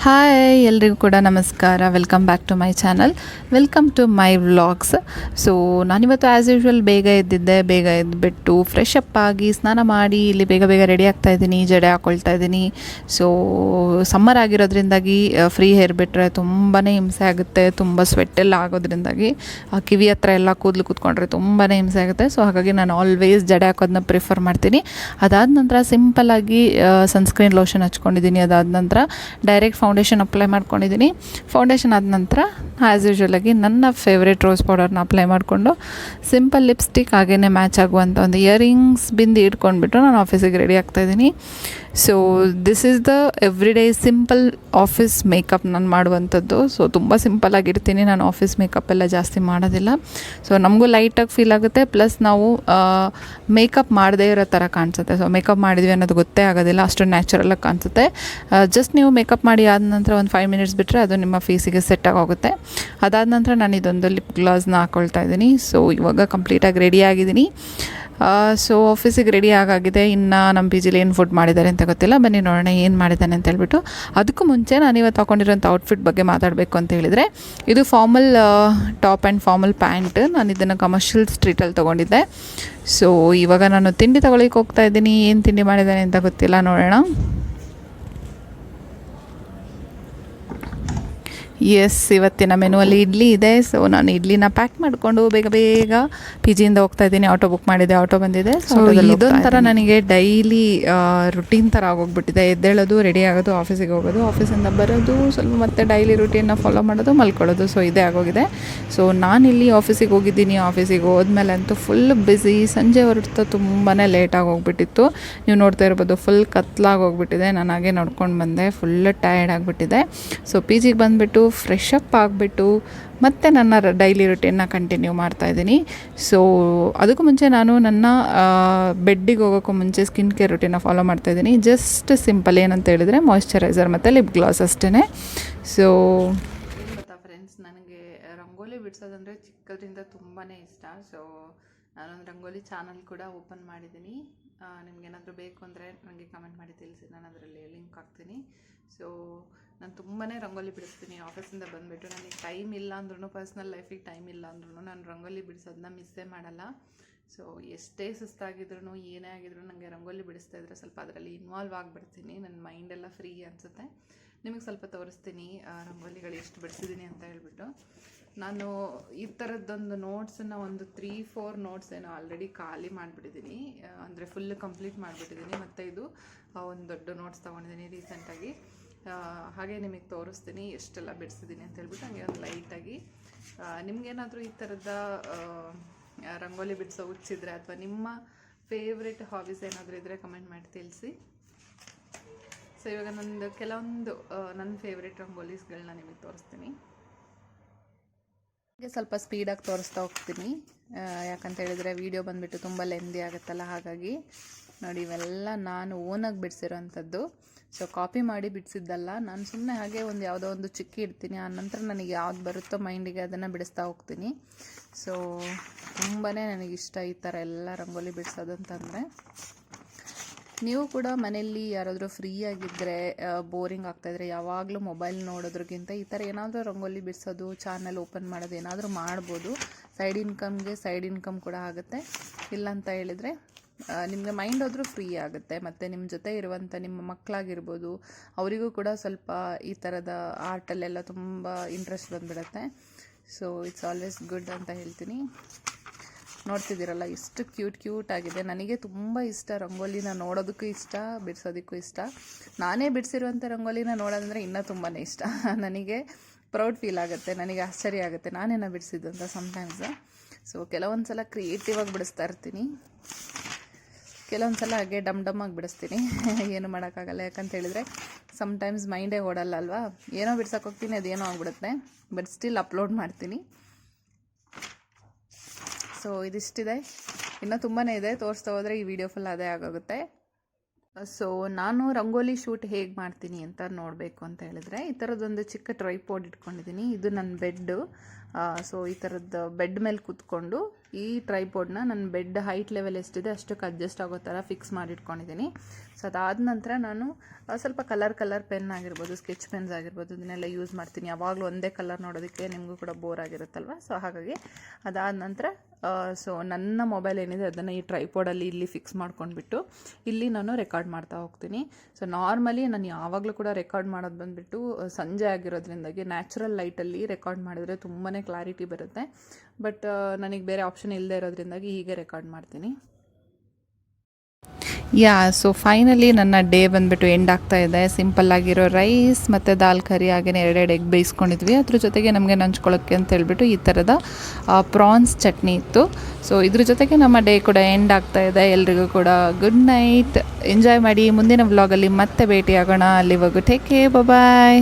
Hi ಎಲ್ರಿಗೂ ಕೂಡ ನಮಸ್ಕಾರ. Welcome back to my channel welcome to my vlogs so ನಾನಿವತ್ತು ಆ್ಯಸ್ ಯೂಶ್ವಲ್ ಬೇಗ ಎದ್ದಿದ್ದೆ. ಬೇಗ ಎದ್ದುಬಿಟ್ಟು ಫ್ರೆಶ್ ಅಪ್ ಆಗಿ ಸ್ನಾನ ಮಾಡಿ ಇಲ್ಲಿ ಬೇಗ ಬೇಗ ರೆಡಿ ಆಗ್ತಾ ಇದ್ದೀನಿ, ಜಡೆ ಹಾಕ್ಕೊಳ್ತಾ ಇದ್ದೀನಿ. ಸೊ ಸಮ್ಮರ್ ಆಗಿರೋದ್ರಿಂದಾಗಿ ಫ್ರೀ ಹೇರ್ ಬಿಟ್ಟರೆ ತುಂಬಾ ಹಿಂಸೆ ಆಗುತ್ತೆ. ತುಂಬ ಸ್ವೆಟ್ ಎಲ್ಲ ಆಗೋದ್ರಿಂದಾಗಿ, ಆ, ಕಿವಿ ಹತ್ರ ಎಲ್ಲ ಕೂದಲು ಕೂತ್ಕೊಂಡ್ರೆ ತುಂಬಾ ಹಿಂಸೆ ಆಗುತ್ತೆ. ಸೊ ಹಾಗಾಗಿ ನಾನು ಆಲ್ವೇಸ್ ಜಡೆ ಹಾಕೋದನ್ನ ಪ್ರಿಫರ್ ಮಾಡ್ತೀನಿ. ಅದಾದ ನಂತರ ಸಿಂಪಲ್ಲಾಗಿ ಸನ್ಸ್ಕ್ರೀನ್ ಲೋಷನ್ ಹಚ್ಕೊಂಡಿದ್ದೀನಿ. ಅದಾದ ನಂತರ ಡೈರೆಕ್ಟ್ ಫೌಂಡೇಶನ್ ಅಪ್ಲೈ ಮಾಡ್ಕೊಂಡಿದ್ದೀನಿ ಫೌಂಡೇಶನ್ ಆದ ನಂತರ ಆ್ಯಸ್ ಯೂಶ್ವಲಾಗಿ ನನ್ನ ಫೇವ್ರೇಟ್ ರೋಸ್ ಪೌಡರ್ನ ಅಪ್ಲೈ ಮಾಡಿಕೊಂಡು ಸಿಂಪಲ್ ಲಿಪ್ಸ್ಟಿಕ್ ಹಾಗೇ ಮ್ಯಾಚ್ ಆಗುವಂಥ ಒಂದು ಇಯರಿಂಗ್ಸ್ ಬಿಂದು ಇಟ್ಕೊಂಡ್ಬಿಟ್ಟು ನಾನು ಆಫೀಸಿಗೆ ready ಆಗ್ತಾಯಿದ್ದೀನಿ so this is the every day simple office makeup ನಾನು ಮಾಡುವಂಥದ್ದು. ಸೊ ತುಂಬ ಸಿಂಪಲ್ಲಾಗಿರ್ತೀನಿ ನಾನು ಆಫೀಸ್ ಮೇಕಪ್ ಎಲ್ಲ ಜಾಸ್ತಿ ಮಾಡೋದಿಲ್ಲ. ಸೊ ನಮಗೂ ಲೈಟಾಗಿ ಫೀಲ್ ಆಗುತ್ತೆ. ಪ್ಲಸ್ ನಾವು ಮೇಕಪ್ ಮಾಡದೇ ಇರೋ ಥರ ಕಾಣಿಸುತ್ತೆ. ಸೊ ಮೇಕಪ್ ಮಾಡಿದ್ವಿ ಅನ್ನೋದು ಗೊತ್ತೇ ಆಗೋದಿಲ್ಲ. ಅಷ್ಟು ನ್ಯಾಚುರಲಾಗಿ ಕಾಣಿಸುತ್ತೆ. ಜಸ್ಟ್ ನೀವು ಮೇಕಪ್ ಮಾಡಿ ಆದ ನಂತರ ಒಂದು ಫೈವ್ ಮಿನಿಟ್ಸ್ ಬಿಟ್ಟರೆ ಅದು ನಿಮ್ಮ ಫೀಸಿಗೆ ಸೆಟ್ ಆಗೋಗುತ್ತೆ. ಅದಾದ ನಂತರ ನಾನು ಇದೊಂದು ಲಿಪ್ ಗ್ಲಾಸ್ನ ಹಾಕ್ಕೊಳ್ತಾ ಇದ್ದೀನಿ. ಸೊ ಇವಾಗ ಕಂಪ್ಲೀಟಾಗಿ ರೆಡಿ ಆಗಿದ್ದೀನಿ. ಸೊ ಆಫೀಸಿಗೆ ರೆಡಿ ಆಗಾಗಿದೆ. ಇನ್ನು ನಮ್ಮ ಪಿ ಜಿಲಿ ಏನು ಫುಡ್ ಮಾಡಿದ್ದಾರೆ ಅಂತ ಗೊತ್ತಿಲ್ಲ. ಬನ್ನಿ ನೋಡೋಣ ಏನು ಮಾಡಿದ್ದಾನೆ ಅಂತ ಹೇಳ್ಬಿಟ್ಟು. ಅದಕ್ಕೂ ಮುಂಚೆ ನಾನು ಇವತ್ತು ಹಾಕೊಂಡಿರೋಂಥ ಔಟ್ಫಿಟ್ ಬಗ್ಗೆ ಮಾತಾಡಬೇಕು ಅಂತ ಹೇಳಿದರೆ, ಇದು formal top and formal pant ನಾನು ಇದನ್ನು ಕಮರ್ಷಿಯಲ್ ಸ್ಟ್ರೀಟಲ್ಲಿ ತೊಗೊಂಡಿದ್ದೆ. ಸೊ ಇವಾಗ ನಾನು ತಿಂಡಿ ತೊಗೊಳಿಕ್ಕೆ ಹೋಗ್ತಾ ಇದ್ದೀನಿ. ಏನು ತಿಂಡಿ ಮಾಡಿದ್ದಾನೆ ಅಂತ ಗೊತ್ತಿಲ್ಲ, ನೋಡೋಣ. ಎಸ್ ಇವತ್ತಿನ ಮೆನುವಲ್ಲಿ ಇಡ್ಲಿ ಇದೆ. ಸೊ ನಾನು ಇಡ್ಲಿನ ಪ್ಯಾಕ್ ಮಾಡಿಕೊಂಡು ಬೇಗ ಬೇಗ ಪಿ ಜಿಯಿಂದ ಹೋಗ್ತಾ ಇದ್ದೀನಿ. ಆಟೋ ಬುಕ್ ಮಾಡಿದೆ. ಆಟೋ ಬಂದಿದೆ. ಸೊ ಇದೊಂಥರ ನನಗೆ ಡೈಲಿ ರುಟೀನ್ ಥರ ಆಗೋಗ್ಬಿಟ್ಟಿದೆ. ಎದ್ದೇಳೋದು ರೆಡಿ ಆಗೋದು ಆಫೀಸಿಗೆ ಹೋಗೋದು ಆಫೀಸಿಂದ ಬರೋದು ಸ್ವಲ್ಪ ಮತ್ತೆ ಡೈಲಿ ರುಟೀನ್ನ ಫಾಲೋ ಮಾಡೋದು ಮಲ್ಕೊಳ್ಳೋದು. ಸೊ ಇದೇ ಆಗೋಗಿದೆ. ಸೊ ನಾನಿಲ್ಲಿ ಆಫೀಸಿಗೆ ಹೋಗಿದ್ದೀನಿ. ಆಫೀಸಿಗೆ ಹೋದ್ಮೇಲೆ ಅಂತೂ ಫುಲ್ ಬ್ಯುಸಿ ಸಂಜೆ ಹೊರಡ್ತಾ ತುಂಬಾ ಲೇಟಾಗಿ ಹೋಗ್ಬಿಟ್ಟಿತ್ತು ನೀವು ನೋಡ್ತಾ ಇರ್ಬೋದು ಫುಲ್ ಕತ್ಲಾಗಿ ಹೋಗ್ಬಿಟ್ಟಿದೆ. ನಾನು ಹಾಗೆ ನೋಡ್ಕೊಂಡು ಬಂದೆ. ಫುಲ್ ಟಯರ್ಡ್ ಆಗಿಬಿಟ್ಟಿದೆ. ಸೊ ಪಿ ಜಿಗೆ ಬಂದುಬಿಟ್ಟು ಫ್ರೆಶ್ ಅಪ್ ಆಗಿಬಿಟ್ಟು ಮತ್ತೆ ನನ್ನ ಡೈಲಿ ರುಟೀನ್ನ ಕಂಟಿನ್ಯೂ ಮಾಡ್ತಾಯಿದ್ದೀನಿ ಸೊ ಅದಕ್ಕೂ ಮುಂಚೆ ನಾನು ನನ್ನ ಬೆಡ್ಡಿಗೆ ಹೋಗೋಕ್ಕೂ ಮುಂಚೆ ಸ್ಕಿನ್ ಕೇರ್ ರೊಟೀನ ಫಾಲೋ ಮಾಡ್ತಾಯಿದ್ದೀನಿ ಜಸ್ಟ್ ಸಿಂಪಲ್ ಏನಂತ ಹೇಳಿದರೆ ಮಾಯಿಶ್ಚರೈಸರ್ ಮತ್ತು ಲಿಪ್ ಗ್ಲಾಸ್ ಅಷ್ಟೇ ಸೊ ಫ್ರೆಂಡ್ಸ್ ನನಗೆ ರಂಗೋಲಿ ಬಿಡಿಸೋದಂದರೆ ಚಿಕ್ಕದ್ರಿಂದ ತುಂಬಾ ಇಷ್ಟ. ಸೊ ನಾನೊಂದು ರಂಗೋಲಿ ಚಾನಲ್ ಕೂಡ ಓಪನ್ ಮಾಡಿದ್ದೀನಿ. ನಿಮ್ಗೇನಾದರೂ ಬೇಕು ಅಂದರೆ ನನಗೆ ಕಮೆಂಟ್ ಮಾಡಿ ತಿಳಿಸಿ, ನಾನು ಅದರಲ್ಲಿ ಲಿಂಕ್ ಹಾಕ್ತೀನಿ. ಸೊ ನಾನು ತುಂಬಾ ರಂಗೋಲಿ ಬಿಡಿಸ್ತೀನಿ. ಆಫೀಸಿಂದ ಬಂದುಬಿಟ್ಟು ನನಗೆ ಟೈಮ್ ಇಲ್ಲ ಅಂದ್ರೂ ಪರ್ಸ್ನಲ್ ಲೈಫಿಗೆ ಟೈಮ್ ಇಲ್ಲ ಅಂದ್ರೂ ನಾನು ರಂಗೋಲಿ ಬಿಡಿಸೋದನ್ನ ಮಿಸ್ಸೇ ಮಾಡಲ್ಲ. ಸೊ ಎಷ್ಟೇ ಸುಸ್ತಾಗಿದ್ರು ಏನೇ ಆಗಿದ್ರು ನನಗೆ ರಂಗೋಲಿ ಬಿಡಿಸ್ತಾ ಇದ್ರೆ ಸ್ವಲ್ಪ ಅದರಲ್ಲಿ ಇನ್ವಾಲ್ವ್ ಆಗಿಬಿಡ್ತೀನಿ. ನನ್ನ ಮೈಂಡೆಲ್ಲ ಫ್ರೀ ಅನಿಸುತ್ತೆ. ನಿಮಗೆ ಸ್ವಲ್ಪ ತೋರಿಸ್ತೀನಿ ರಂಗೋಲಿಗಳು ಎಷ್ಟು ಬಿಡಿಸಿದ್ದೀನಿ ಅಂತ ಹೇಳಿಬಿಟ್ಟು. ನಾನು ಈ ಥರದ್ದೊಂದು ನೋಟ್ಸನ್ನು ಒಂದು ತ್ರೀ ಫೋರ್ ನೋಟ್ಸ್ ಏನೋ ಆಲ್ರೆಡಿ ಖಾಲಿ ಮಾಡಿಬಿಟ್ಟಿದ್ದೀನಿ ಅಂದರೆ ಫುಲ್ ಕಂಪ್ಲೀಟ್ ಮಾಡಿಬಿಟ್ಟಿದ್ದೀನಿ. ಮತ್ತು ಇದು ಒಂದು ದೊಡ್ಡ ನೋಟ್ಸ್ ತೊಗೊಂಡಿದ್ದೀನಿ ರೀಸೆಂಟಾಗಿ ಹಾಗೆ ನಿಮಗೆ ತೋರಿಸ್ತೀನಿ ಎಷ್ಟೆಲ್ಲ ಬಿಡಿಸಿದ್ದೀನಿ ಅಂತ ಹೇಳ್ಬಿಟ್ಟು ಹಂಗೆ ಒಂದು ಲೈಟಾಗಿ ನಿಮಗೇನಾದರೂ ಈ ಥರದ ರಂಗೋಲಿ ಬಿಡಿಸೋ ಹುಚ್ಚಿದ್ರೆ ಅಥವಾ ನಿಮ್ಮ ಫೇವ್ರೆಟ್ ಹಾಬೀಸ್ ಏನಾದರೂ ಇದ್ದರೆ ಕಮೆಂಟ್ ಮಾಡಿ ತಿಳಿಸಿ. ಸೊ ಇವಾಗ ನಂದು ಕೆಲವೊಂದು ನನ್ನ ಫೇವ್ರೆಟ್ ರಂಗೋಲೀಸ್ಗಳನ್ನ ನಿಮಗೆ ತೋರಿಸ್ತೀನಿ. ಹಾಗೆ ಸ್ವಲ್ಪ ಸ್ಪೀಡಾಗಿ ತೋರಿಸ್ತಾ ಹೋಗ್ತೀನಿ. ಯಾಕಂತ ಹೇಳಿದರೆ ವೀಡಿಯೋ ಬಂದುಬಿಟ್ಟು ತುಂಬ ಲೆಂದಿ ಆಗುತ್ತಲ್ಲ, ಹಾಗಾಗಿ ನೋಡಿ ಇವೆಲ್ಲ ನಾನು ಓನಾಗಿ ಬಿಡಿಸಿರೋಂಥದ್ದು. ಸೊ ಕಾಪಿ ಮಾಡಿ ಬಿಡಿಸಿದ್ದಲ್ಲ, ನಾನು ಸುಮ್ಮನೆ ಹಾಗೆ ಒಂದು ಯಾವುದೋ ಒಂದು ಚಿಕ್ಕಿ ಇಡ್ತೀನಿ, ಆ ನಂತರ ನನಗೆ ಯಾವ್ದು ಬರುತ್ತೋ ಮೈಂಡಿಗೆ ಅದನ್ನು ಬಿಡಿಸ್ತಾ ಹೋಗ್ತೀನಿ. ಸೊ ತುಂಬಾ ನನಗಿಷ್ಟ ಈ ಥರ ಎಲ್ಲ ರಂಗೋಲಿ ಬಿಡಿಸೋದು ಅಂತಂದರೆ ನೀವು ಕೂಡ ಮನೆಯಲ್ಲಿ ಯಾರಾದರೂ ಫ್ರೀ ಆಗಿದ್ದರೆ ಬೋರಿಂಗ್ ಆಗ್ತಾಯಿದ್ರೆ ಯಾವಾಗಲೂ ಮೊಬೈಲ್ ನೋಡೋದ್ರಗಿಂತ ಈ ಥರ ಏನಾದರೂ ರಂಗೋಲಿ ಬಿಡಿಸೋದು ಚಾನಲ್ ಓಪನ್ ಮಾಡೋದು ಏನಾದರೂ ಮಾಡ್ಬೋದು. ಸೈಡ್ ಇನ್ಕಮ್ಗೆ ಸೈಡ್ ಇನ್ಕಮ್ ಕೂಡ ಆಗುತ್ತೆ. ಇಲ್ಲ ಅಂತ ಹೇಳಿದರೆ ನಿಮಗೆ ಮೈಂಡ್ ಆದರೂ ಫ್ರೀ ಆಗುತ್ತೆ. ಮತ್ತು ನಿಮ್ಮ ಜೊತೆ ಇರುವಂಥ ನಿಮ್ಮ ಮಕ್ಕಳಾಗಿರ್ಬೋದು ಅವರಿಗೂ ಕೂಡ ಸ್ವಲ್ಪ ಈ ಥರದ ಆರ್ಟಲ್ಲೆಲ್ಲ ತುಂಬ ಇಂಟ್ರೆಸ್ಟ್ ಬಂದುಬಿಡುತ್ತೆ. ಸೊ ಇಟ್ಸ್ ಆಲ್ವೇಸ್ ಗುಡ್ ಅಂತ ಹೇಳ್ತೀನಿ. ನೋಡ್ತಿದ್ದೀರಲ್ಲ ಇಷ್ಟು ಕ್ಯೂಟ್ ಕ್ಯೂಟ್ ಆಗಿದೆ. ನನಗೆ ತುಂಬ ಇಷ್ಟ ರಂಗೋಲಿನ ನೋಡೋದಕ್ಕೂ ಇಷ್ಟ, ಬಿಡಿಸೋದಕ್ಕೂ ಇಷ್ಟ. ನಾನೇ ಬಿಡಿಸಿರುವಂಥ ರಂಗೋಲಿನ ನೋಡೋದಂದರೆ ಇನ್ನೂ ತುಂಬಾ ಇಷ್ಟ. ನನಗೆ ಪ್ರೌಡ್ ಫೀಲ್ ಆಗುತ್ತೆ, ನನಗೆ ಆಶ್ಚರ್ಯ ಆಗುತ್ತೆ. ನಾನೇನ ಬಿಡಿಸಿದ್ದು ಅಂತ ಸಮ್ಟೈಮ್ಸ್ ಸೊ ಕೆಲವೊಂದು ಸಲ ಕ್ರಿಯೇಟಿವ್ ಆಗಿ ಬಿಡಿಸ್ತಾ ಇರ್ತೀನಿ. ಕೆಲವೊಂದು ಸಲ ಹಾಗೆ ಡಮ್ ಡಮ್ ಆಗಿ ಬಿಡಿಸ್ತೀನಿ. ಏನು ಮಾಡೋಕ್ಕಾಗಲ್ಲ. ಯಾಕಂತ ಹೇಳಿದರೆ ಸಮ್ಟೈಮ್ಸ್ ಮೈಂಡೇ ಓಡಲ್ಲ ಅಲ್ವಾ? ಏನೋ ಬಿಡ್ಸೋಕೆ ಹೋಗ್ತೀನಿ, ಅದೇನೋ ಆಗ್ಬಿಡುತ್ತೆ. ಬಟ್ ಸ್ಟಿಲ್ ಅಪ್ಲೋಡ್ ಮಾಡ್ತೀನಿ. ಸೊ ಇದಿಷ್ಟಿದೆ. ಇನ್ನೂ ತುಂಬಾ ಇದೆ. ತೋರಿಸ್ತಾ ಹೋದರೆ ಈ ವಿಡಿಯೋ ಫುಲ್ ಅದೇ ಆಗೋಗುತ್ತೆ. ಸೊ ನಾನು ರಂಗೋಲಿ ಶೂಟ್ ಹೇಗೆ ಮಾಡ್ತೀನಿ ಅಂತ ನೋಡಬೇಕು ಅಂತ ಹೇಳಿದ್ರೆ, ಈ ಥರದ್ದೊಂದು ಚಿಕ್ಕ ಟ್ರೈಪೋಡ್ ಇಟ್ಕೊಂಡಿದ್ದೀನಿ. ಇದು ನನ್ನ ಬೆಡ್ಡು ಸೊ ಈ ಥರದ್ದು ಬೆಡ್ ಮೇಲೆ ಕೂತ್ಕೊಂಡು ಈ ಟ್ರೈಪೋಡ್ನ ನನ್ನ ಬೆಡ್ ಹೈಟ್ ಲೆವೆಲ್ ಎಷ್ಟಿದೆ ಅಷ್ಟಕ್ಕೆ ಅಡ್ಜಸ್ಟ್ ಆಗೋ ಥರ ಫಿಕ್ಸ್ ಮಾಡಿಟ್ಕೊಂಡಿದ್ದೀನಿ ಸೊ ಅದಾದ ನಂತರ ನಾನು ಸ್ವಲ್ಪ ಕಲರ್ ಕಲರ್ ಪೆನ್ ಆಗಿರ್ಬೋದು ಸ್ಕೆಚ್ ಪೆನ್ಸ್ ಆಗಿರ್ಬೋದು, ಇದನ್ನೆಲ್ಲ ಯೂಸ್ ಮಾಡ್ತೀನಿ. ಯಾವಾಗಲೂ ಒಂದೇ ಕಲರ್ ನೋಡೋದಕ್ಕೆ ನಿಮಗೂ ಕೂಡ ಬೋರ್ ಆಗಿರುತ್ತಲ್ವ? ಸೊ ಹಾಗಾಗಿ ಅದಾದ ನಂತರ ಸೊ ನನ್ನ ಮೊಬೈಲ್ ಏನಿದೆ ಅದನ್ನು ಈ ಟ್ರೈಪೋಡಲ್ಲಿ ಇಲ್ಲಿ ಫಿಕ್ಸ್ ಮಾಡ್ಕೊಂಡ್ಬಿಟ್ಟು ಇಲ್ಲಿ ನಾನು ರೆಕಾರ್ಡ್ ಮಾಡ್ತಾ ಹೋಗ್ತೀನಿ. ಸೊ ನಾರ್ಮಲಿ ನಾನು ಯಾವಾಗಲೂ ಕೂಡ ರೆಕಾರ್ಡ್ ಮಾಡೋದು ಬಂದುಬಿಟ್ಟು ಸಂಜೆ ಆಗಿರೋದ್ರಿಂದಾಗಿ ನ್ಯಾಚುರಲ್ ಲೈಟಲ್ಲಿ ರೆಕಾರ್ಡ್ ಮಾಡಿದ್ರೆ ತುಂಬಾ ಕ್ಲಾರಿಟಿ ಬರುತ್ತೆ. ಬಟ್ ನನಗೆ ಬೇರೆ ಆಪ್ಷನ್ ಇಲ್ಲದೆ ಇರೋದ್ರಿಂದಾಗಿ ಹೀಗೆ ರೆಕಾರ್ಡ್ ಮಾಡ್ತೀನಿ. ಯಾ ಸೊ ಫೈನಲಿ ನನ್ನ ಡೇ ಬಂದುಬಿಟ್ಟು ಎಂಡ್ ಆಗ್ತಾ ಇದೆ. ಸಿಂಪಲ್ ಆಗಿರೋ ರೈಸ್ ಮತ್ತು ದಾಲ್ ಕರಿ ಹಾಗೆಯೇ ಎರಡೆರಡು ಎಗ್ ಬೇಯಿಸ್ಕೊಂಡಿದ್ವಿ. ಅದ್ರ ಜೊತೆಗೆ ನಮಗೆ ನಂಚ್ಕೊಳ್ಳೋಕ್ಕೆ ಅಂತ ಹೇಳ್ಬಿಟ್ಟು ಈ ಥರದ ಪ್ರಾನ್ಸ್ ಚಟ್ನಿ ಇತ್ತು. ಸೊ ಇದ್ರ ಜೊತೆಗೆ ನಮ್ಮ ಡೇ ಕೂಡ ಎಂಡ್ ಆಗ್ತಾ ಇದೆ. ಎಲ್ರಿಗೂ ಕೂಡ ಗುಡ್ ನೈಟ್ ಎಂಜಾಯ್ ಮಾಡಿ ಮುಂದಿನ ವ್ಲಾಗಲ್ಲಿ ಮತ್ತೆ ಭೇಟಿಯಾಗೋಣ. ಅಲ್ಲಿವರೆಗೂ ಟೇಕ್ ಕೇ ಬಾಯ್